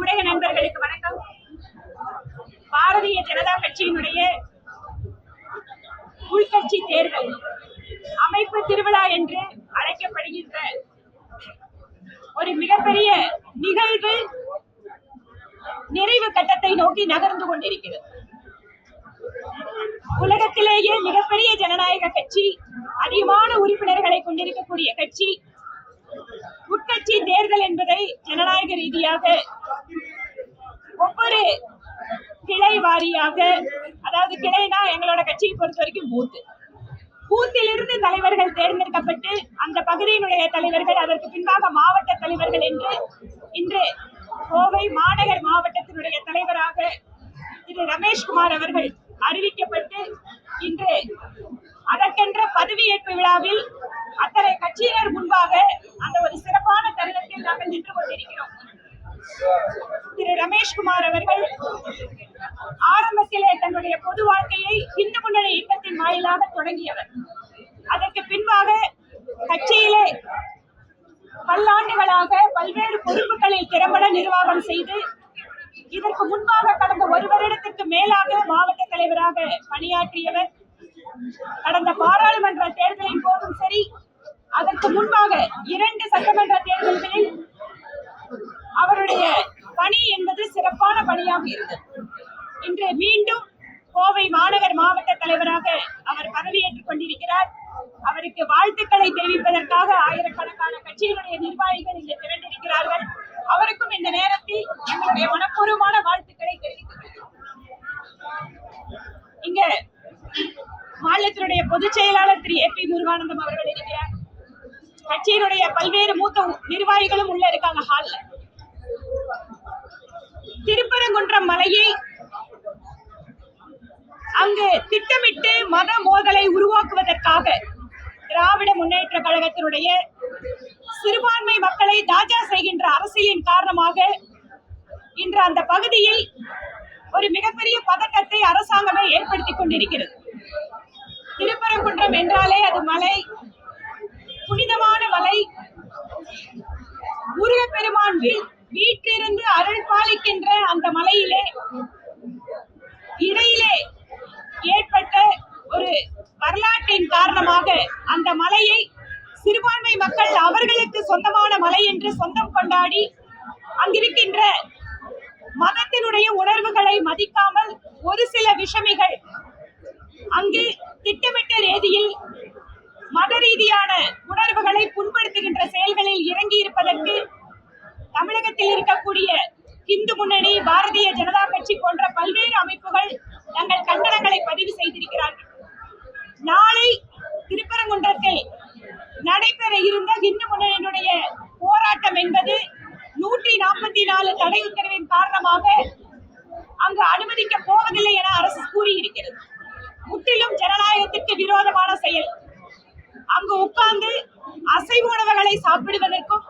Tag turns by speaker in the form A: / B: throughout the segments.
A: ஊடக நண்பர்களுக்கு வணக்கம். பாரதிய ஜனதா கட்சியினுடைய உள்கட்சி தேர்தல் அமைப்பு திருவிழா என்று அழைக்கப்படுகின்ற ஒரு மிகப்பெரிய நிகழ்வு நிறைவு கட்டத்தை நோக்கி நகர்ந்து கொண்டிருக்கிறது. உலகத்திலேயே மிகப்பெரிய ஜனநாயக கட்சி அதிகமான உறுப்பினர்களை கொண்டிருக்கக்கூடிய கட்சி உட்கட்சி தேர்தல் என்பதை ஜனநாயக ரீதியாக ஒவ்வொரு கிளை வாரியாக அதாவது கிளைனா எங்களோட கட்சியை பொறுத்த வரைக்கும் பூத்து. பூத்திலிருந்து தலைவர்கள் தேர்ந்தெடுக்கப்பட்டு அந்த பகுதியினுடைய தலைவர்கள் அதற்கு பின்பாக மாவட்ட தலைவர்கள் என்று இன்று கோவை மாநகர் மாவட்டத்தினுடைய தலைவராக திரு ரமேஷ்குமார் அவர்கள் அறிவிக்கப்பட்டு இன்று அதற்கென்ற பதவியேற்பு விழாவில் அத்தனை கட்சியினர் முன்பாக அந்த ஒரு சிறப்பான தருணத்தில் நாங்கள் நின்று கொண்டிருக்கிறோம். திரு ரமேஷ்குமார் அவர்கள் ஆரம்பத்திலே தன்னுடைய பொது வாழ்க்கையை இந்து முன்னணி இயக்கத்தின் வாயிலாக தொடங்கியவர். அதற்கு பின்பாக கட்சியிலே பல்லாண்டுகளாக பல்வேறு பொறுப்புகளில் திறம்பட நிர்வாகம் செய்து இதற்கு முன்பாக கடந்த ஒரு வருடத்திற்கு மேலாக மாவட்ட தலைவராக பணியாற்றியவர். கடந்த பாராளுமன்ற தேர்தலின் போதும் சரி அதற்கு முன்பாக இரண்டு சட்டமன்ற தேர்தல்களில் அவருடைய பணி என்பது சிறப்பான இருந்தது. இன்று மீண்டும் கோவை மாநகர் மாவட்ட தலைவராக அவர் பதவியேற்றுக் கொண்டிருக்கிறார். அவருக்கு வாழ்த்துக்களை தெரிவிப்பதற்காக ஆயிரக்கணக்கான கட்சியினுடைய நிர்வாகிகள் இங்கு திரண்டிருக்கிறார்கள். அவருக்கும் இந்த நேரத்தில் எங்களுடைய மனப்பூர்வமான வாழ்த்துக்களை தெரிவித்துக் இங்க மாநிலத்தினுடைய பொதுச் செயலாளர் திரு ஏ பி முருகானந்தம் அவர்கள் இருக்கிறார். கட்சியினுடைய பல்வேறு மூத்த நிர்வாகிகளும் உள்ள இருக்காங்க ஹால்ல திருப்பரங்குன்றம் மலையை அங்கு திட்டமிட்டு மத மோதலை உருவாக்குவதற்காக திராவிட முன்னேற்ற கழகத்தினுடைய சிறுபான்மை மக்களை தாஜா செய்கின்ற அரசியலின் காரணமாக இன்று அந்த பகுதியில் ஒரு மிகப்பெரிய பதட்டத்தை அரசாங்கமே ஏற்படுத்திக் கொண்டிருக்கிறது. திருப்பரங்குன்றம் என்றாலே அது மலை புனிதமான மலை. முருகப்பெருமான் வீழ் வீட்டிலிருந்து அருள் பாலிக்கின்ற அந்த மலையிலே இடையிலே ஏற்பட்ட ஒரு வரலாற்றின் காரணமாக அந்த மலையை சிறுபான்மை மக்கள் அவர்களுக்கு சொந்தமான மலை என்று சொந்தம் கொண்டாடி அங்கிருக்கின்ற மதத்தினுடைய உணர்வுகளை மதிக்காமல் ஒரு சில விஷமிகள் அங்கு திட்டமிட்ட ரீதியில் மத ரீதியான உணர்வுகளை புண்படுத்துகின்ற செயல்களில் இறங்கி இருப்பதற்கு தமிழகத்தில் இருக்கக்கூடிய இந்து முன்னணி பாரதிய ஜனதா கட்சி போன்ற பல்வேறு அமைப்புகள் தங்கள் கண்டனங்களை பதிவு செய்திருக்கிறார்கள். நாளை திருப்பரங்குன்றத்தில் நடைபெற இருந்த இந்து முன்னணியினுடைய போராட்டம் என்பது நூற்றி நாற்பத்தி நாலு தடை உத்தரவின் காரணமாக அங்கு அனுமதிக்க போவதில்லை என அரசு கூறியிருக்கிறது. முற்றிலும் ஜனநாயகத்திற்கு விரோதமான செயல். அங்கு உட்கார்ந்து அசைவ உணவுகளை சாப்பிடுவதற்கும்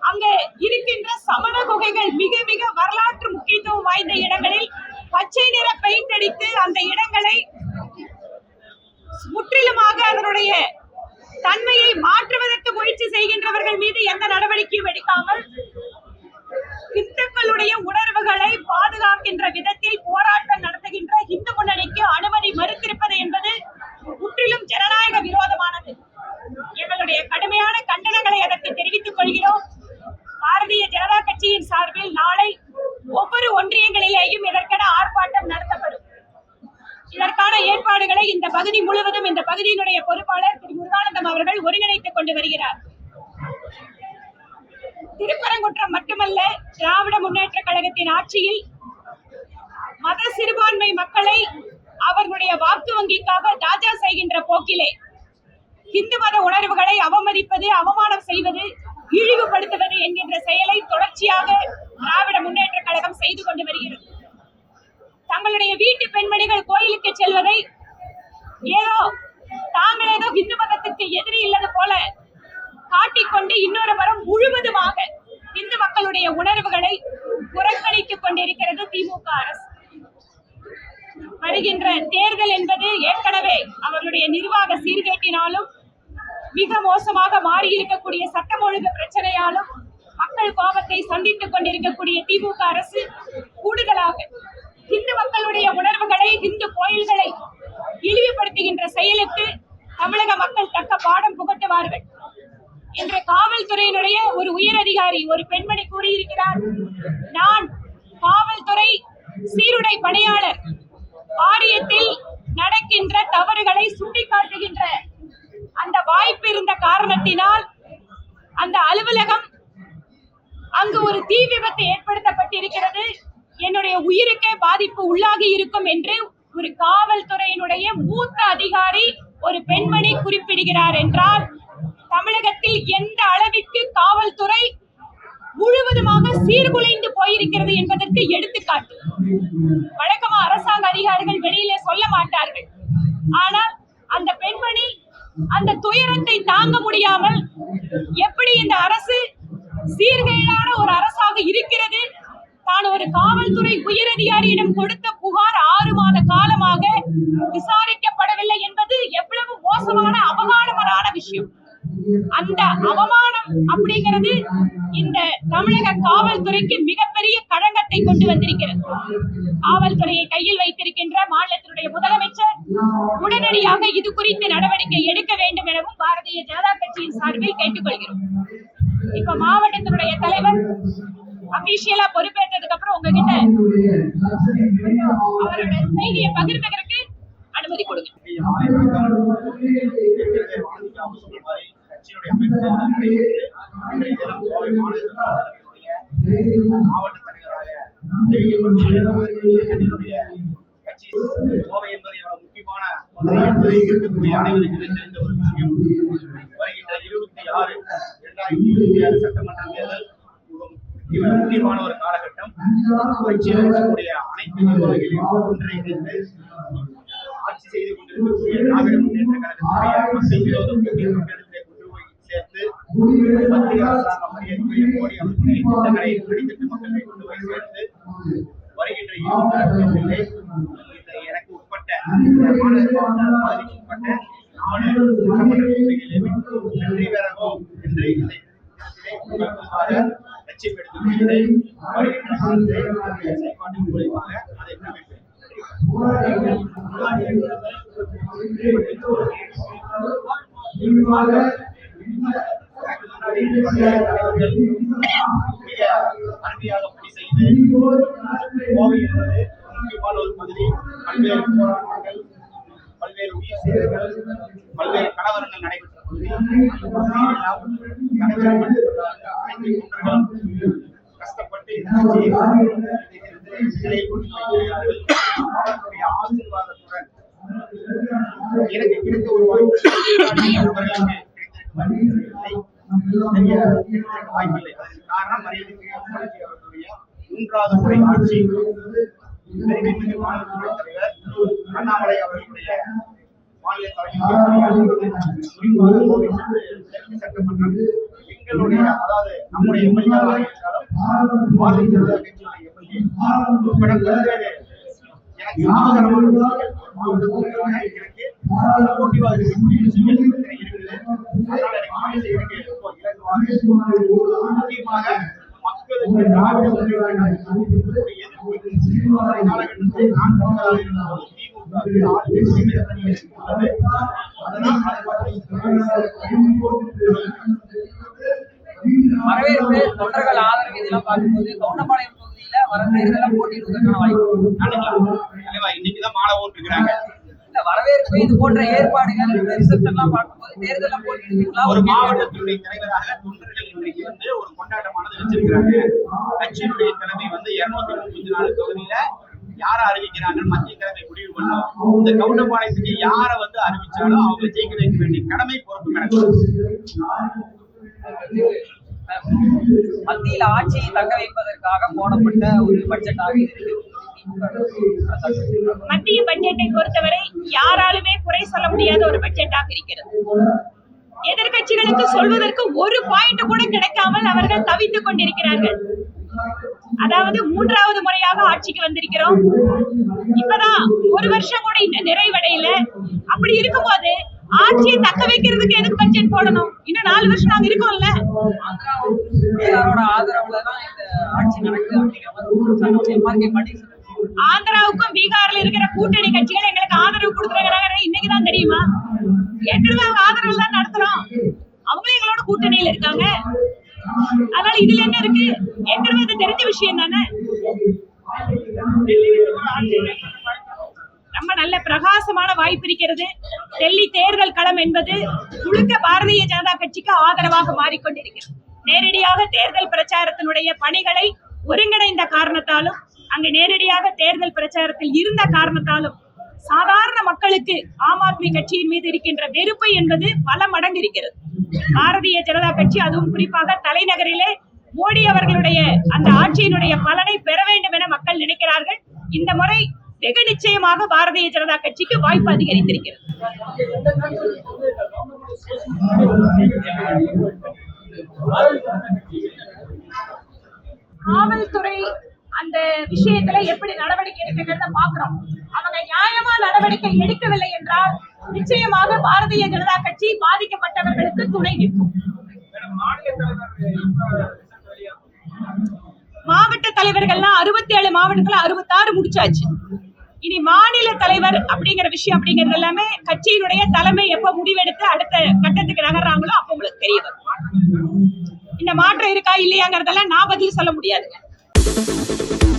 A: அங்க இருக்கின்ற சமண குகைகள் மிக மிக வரலாற்று முக்கியத்துவம் வாய்ந்த இடங்களில் பச்சை நிற பெயிண்ட் அடித்து அந்த இடங்களை முற்றிலுமாக அதனுடைய தன்மையை மாற்றுவதற்கு முயற்சி செய்கின்றவர்கள் மீது எந்த நடவடிக்கையும் எடுக்காமல் இந்துக்களுடைய உணர்வுகளை பாதுகாக்கின்ற விதத்தில் போராட்டம் நடத்துகின்ற இந்து முன்னணிக்கு அனுமதி மறுத்திருப்பது என்பது முற்றிலும் ஜனநாயக விரோதமானது எங்களுடைய கடுமையான கண்டனங்களை அதற்கு தெரிவித்துக் கொள்கிறோம் பாரதிய ஜனதா கட்சியின் சார்பில் நாளை ஒவ்வொரு ஒன்றியங்களிலேயும் இதற்கென ஆர்ப்பாட்டம் நடத்தப்படும் இதற்கான ஏற்பாடுகளை இந்த பகுதி முழுவதும் இந்த பகுதியினுடைய பொறுப்பாளர் திரு முருகானந்தம் அவர்கள் ஒருங்கிணைத்துக் கொண்டு வருகிறார். திருப்பரங்குன்றம் மட்டுமல்ல திராவிட முன்னேற்ற கழகத்தின் ஆட்சியில் மத சிறுபான்மை மக்களை அவர்களுடைய வாக்கு வங்கிக்காக தாஜா செய்கின்ற போக்கிலே இந்து மத உணர்வுகளை அவமதிப்பது அவமானம் செய்வது இழிவுபடுத்துவது என்கின்ற செயலை தொடர்ச்சியாக திராவிட முன்னேற்ற கழகம் செய்து கொண்டு வருகிறது. தங்களுடைய வீட்டு பெண்மணிகள் கோயிலுக்கு செல்வதை ஏதோ தாங்கள் ஏதோ இந்து மதத்துக்கு எதிரி இல்லது போல காட்டிக்கொண்டு இன்னொரு வரம் முழுவதுமாக இந்து மக்களுடைய உணர்வுகளை புறக்கணித்துக் கொண்டிருக்கிறது திமுக அரசு. வருகின்ற தேர்தல் என்பது ஏற்கனவே அவர்களுடைய நிர்வாக சீர்கேட்டினாலும் மிக மோசமாக மாறியிருக்கக்கூடிய சட்டம் ஒழுங்கு பிரச்சனையாலும் மக்கள் கோபத்தை சந்தித்துக் கொண்டிருக்கக்கூடிய திமுக அரசு கூடுதலாக இந்து மக்களுடைய உணர்வுகளை இந்து கோயில்களை இழிவுபடுத்துகின்ற செயலுக்கு தமிழக மக்கள் தக்க பாடம் புகட்டுவார்கள். இன்று காவல்துறையினுடைய ஒரு உயர் அதிகாரி ஒரு பெண்மணி கூறியிருக்கிறார் நான் காவல்துறை சீருடை பணியாளர். ஆரியத்தில் நடக்கின்ற தவறுகளை சுட்டிக்காட்டுகின்ற அந்த வாய்ப்பு இருந்த காரணத்தினால் அந்த அலுவலகம் அங்கு ஒரு தீ விபத்து ஏற்படுத்தப்பட்டிருக்கிறது. என்னுடைய உயிருக்கே பாதிப்பு உள்ளாகி இருக்கும் என்று ஒரு காவல்துறையினுடைய மூத்த அதிகாரி ஒரு பெண்மணி குறிப்பிடுகிறார் என்றால் தமிழகத்தில் எந்த அளவிற்கு காவல்துறை முழுவதுமாக சீர்குலைந்து போயிருக்கிறது என்பதற்கு எடுத்துக்காட்டு. வழக்கமா அரசாங்க அதிகாரிகள் வெளியிலே சொல்ல மாட்டார்கள். ஆனால் அந்த பெண்மணி அந்த துயரத்தை தாங்க முடியாமல் எப்படி இந்த அரசு சீர்கேடான ஒரு அரசாக இருக்கிறது தான் ஒரு காவல்துறை உயரதிகாரியிடம் கொடுத்த புகார் ஆறு மாத காலமாக விசாரிக்கப்படவில்லை என்பது எவ்வளவு மோசமான அவமானமான விஷயம். அந்த அவமானம் அப்படிங்கிறது இந்த தமிழக காவல்துறைக்கு மிகப்பெரிய களங்கத்தை கொண்டு வந்திருக்கிறது. காவல்துறையை கையில் வைத்திருக்கின்ற மாநிலத்தினுடைய முதலமைச்சர் உடனடியாக இது குறித்து நடவடிக்கை எடுக்க வேண்டும் எனவும் பாரதிய ஜனதா கட்சியின் சார்பில் கேட்டுக்கொள்கிறோம். இப்ப மாவட்டத்தினுடைய தலைவர் அபிஷியலா பொறுப்பேற்றதுக்கு அப்புறம் உங்ககிட்ட அவரோட செய்தியை பகிர்ந்ததற்கு அனுமதி கொடுங்க.
B: மாவட்ட தலைவராக என்னுடைய கட்சி கோவை என்பது எவ்வளவு முக்கியமான பகுதி என்பதை இருக்கக்கூடிய அனைவருக்கும் தெரிந்த ஒரு விஷயம் வருகின்ற இருபத்தி ஆறு இரண்டாயிரத்தி இருபத்தி ஆறு சட்டமன்ற தேர்தல் முக்கியமான ஒரு காலகட்டம் இருக்கக்கூடிய அனைத்து நிர்வாகிகளையும் ஒன்றிணைந்து ஆட்சி செய்து கொண்டிருக்கக்கூடிய முன்னேற்ற கழகத்துடைய விரோத கொண்டு போய் சேர்த்து மத்திய அரசாங்கம் மரியாதைக்குரிய மோடி அவர்களுடைய திட்டங்களை அடித்தட்டு மக்களை கொண்டு போய் சேர்த்து வருகின்ற இருபத்தி எனக்கு உட்பட்ட பதவிக்கு உட்பட்ட நாலு சட்டமன்ற தொகுதிகளிலே வெற்றி பெறவும் என்று இதை லட்சியம் எடுத்துக்கொள்கிறேன் வருகின்ற செயல்பாட்டின் மூலியமாக அதை நிறைவேற்றுவேன் அருமையாக பணி செய்து கோவை என்பது ஒரு பகுதி பல்வேறு போராட்டங்கள் பல்வேறு உயிர் சேதங்கள் பல்வேறு கலவரங்கள் நடைபெற்ற கஷ்டப்பட்டு ஆசீர்வாதத்துடன் எனக்கு கிடைத்த ஒரு வாய்ப்பு. வாய்ப்பில்லை. காரணம் மரியாதைக்குரிய அவர்களுடைய மூன்றாவது முறை ஆட்சி தலைவர் அண்ணாமலை அவர்களுடைய மாநில சட்டமன்றம் எங்களுடைய அதாவது நம்முடைய எம்எல்ஏவாக இருந்தாலும் பாரதிய ஜனதா எம்எல்ஏ உட்பட பல்வேறு எனக்கு சாதகமான எனக்கு சப்போர்ட்டிவாக இருக்கக்கூடிய அதனால எனக்கு பணி செய்யறதுக்கு முக்கியமாக
C: வரவேற்பு தொண்டர்கள் ஆதரவு இதெல்லாம் பார்க்கும்போது கவுண்டபாளையம் பகுதியில வர தேர்தலாம் போட்டியிடுவதற்கான வாய்ப்பு.
B: இன்னைக்குதான் மாலை ஓட்டுக்கிறாங்க
C: இருக்கிறாங்க வரவேற்பு இது போன்ற ஏற்பாடுகள் ரிசப்ஷன் எல்லாம் பார்க்கும்போது தேர்தலாம் போட்டியிடுவீங்களா
B: ஒரு மாவட்டத்தினுடைய தலைவராக தொண்டர்கள் இன்றைக்கு வந்து ஒரு கொண்டாட்டமானது வச்சிருக்கிறாங்க. கட்சியினுடைய தலைமை வந்து இருநூத்தி முப்பத்தி நாலு தொகுதியில யார அறிவிக்கிறாங்க மத்திய தலைமை முடிவு பண்ணும். இந்த கவுண்டபாளையத்துக்கு யார வந்து அறிவிச்சாலும் அவங்க ஜெயிக்க வைக்க வேண்டிய கடமை பொறுப்பு கிடக்கும்
C: மத்தியில் ஆட்சியை தக்க வைப்பதற்காக போடப்பட்ட ஒரு பட்ஜெட்டாக குற்றச்சாட்டு.
A: மத்திய பட்ஜெட்டை பொறுத்தவரை யாராலுமே குறை சொல்ல முடியாத ஒரு பட்ஜெட்டாக இருக்கிறது. எதிர்க்கட்சிகளுக்கு சொல்வதற்கு ஒரு பாயிண்ட் கூட கிடைக்காமல் அவர்கள் தவித்துக் கொண்டிருக்கிறார்கள். அதாவது மூன்றாவது முறையாக ஆட்சிக்கு வந்திருக்கிறோம். இப்பதான் ஒரு வருஷம் கூட இன்னும் நிறைவடையில. அப்படி இருக்கும்போது ஆட்சியை தக்க வைக்கிறதுக்கு எதுக்கு பட்ஜெட் போடணும்? இன்னும் நாலு வருஷம் நாங்க இருக்கோம்ல.
C: ஆதரவுல தான் இந்த ஆட்சி நடக்குது அப்படிங்கிற
A: ஆந்திராவுக்கும் பீகார்ல இருக்கிற கூட்டணி கட்சிகள் எங்களுக்கு ஆதரவு கொடுக்குறாங்க இன்னைக்கு தான் தெரியுமா? ஏற்கனவே அவங்க ஆதரவு தான் நடத்துறோம். அவங்களும் எங்களோட கூட்டணியில இருக்காங்க. அதனால இதுல என்ன இருக்கு? ஏற்கனவே இது தெரிஞ்ச விஷயம் தானே? ரொம்ப நல்ல பிரகாசமான வாய்ப்பு இருக்கிறது. டெல்லி தேர்தல் களம் என்பது முழுக்க பாரதிய ஜனதா கட்சிக்கு ஆதரவாக மாறிக்கொண்டிருக்கிறது. நேரடியாக தேர்தல் பிரச்சாரத்தினுடைய பணிகளை ஒருங்கிணைந்த காரணத்தாலும் அங்கு நேரடியாக தேர்தல் பிரச்சாரத்தில் இருந்த காரணத்தாலும் சாதாரண மக்களுக்கு ஆம் ஆத்மி கட்சியின் மீது இருக்கின்ற வெறுப்பு என்பது பல மடங்கு இருக்கிறது. பாரதிய ஜனதா கட்சி அதுவும் குறிப்பாக தலைநகரிலே மோடி அவர்களுடைய அந்த ஆட்சியினுடைய பலனை பெற வேண்டும் என மக்கள் நினைக்கிறார்கள். இந்த முறை வெகு நிச்சயமாக பாரதிய ஜனதா கட்சிக்கு வாய்ப்பு அதிகரித்திருக்கிறது. காவல்துறை அந்த விஷயத்துல எப்படி நடவடிக்கை எடுக்கிறத பாக்குறோம் அவங்க நியாயமா நடவடிக்கை எடுக்கவில்லை என்றால் நிச்சயமாக பாரதிய ஜனதா கட்சி பாதிக்கப்பட்டவர்களுக்கு துணை நிற்கும். மாவட்ட தலைவர்கள்லாம் அறுபத்தி ஏழு மாவட்டத்துல அறுபத்தாறு முடிச்சாச்சு. இனி மாநில தலைவர் அப்படிங்கிற விஷயம் அப்படிங்கிறது எல்லாமே கட்சியினுடைய தலைமை எப்ப முடிவெடுத்து அடுத்த கட்டத்துக்கு நகர்றாங்களோ அப்ப உங்களுக்கு தெரிய வரும். இந்த மாற்றம் இருக்கா இல்லையாங்கிறதெல்லாம் நான் பதில் சொல்ல முடியாதுங்க. フフフ。